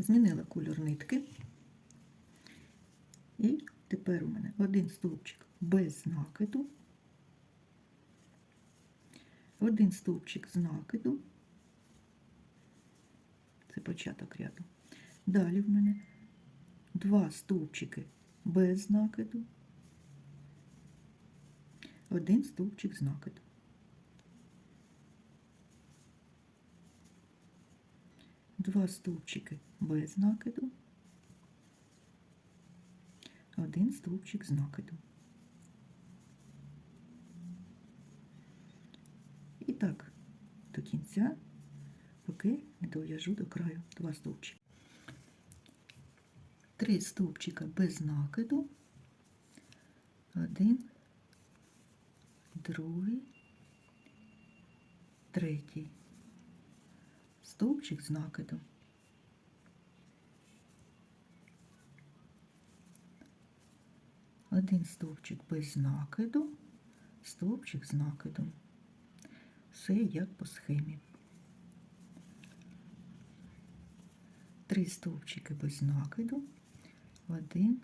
Змінила кольор нитки. І тепер у мене один стовпчик без накиду, один стовпчик з накиду. Це початок ряду. Далі в мене два стовпчики без накиду, один стовпчик з накиду. Два стовпчики без накиду, один стовпчик з накиду. І так, до кінця, поки не дов'яжу до краю два стовпчики. Три стовпчика без накиду, один, другий, третій. Стовпчик з накидом. Один стовпчик без накиду, стовпчик з накидом. Все як по схемі. Три стовпчики без накиду, один,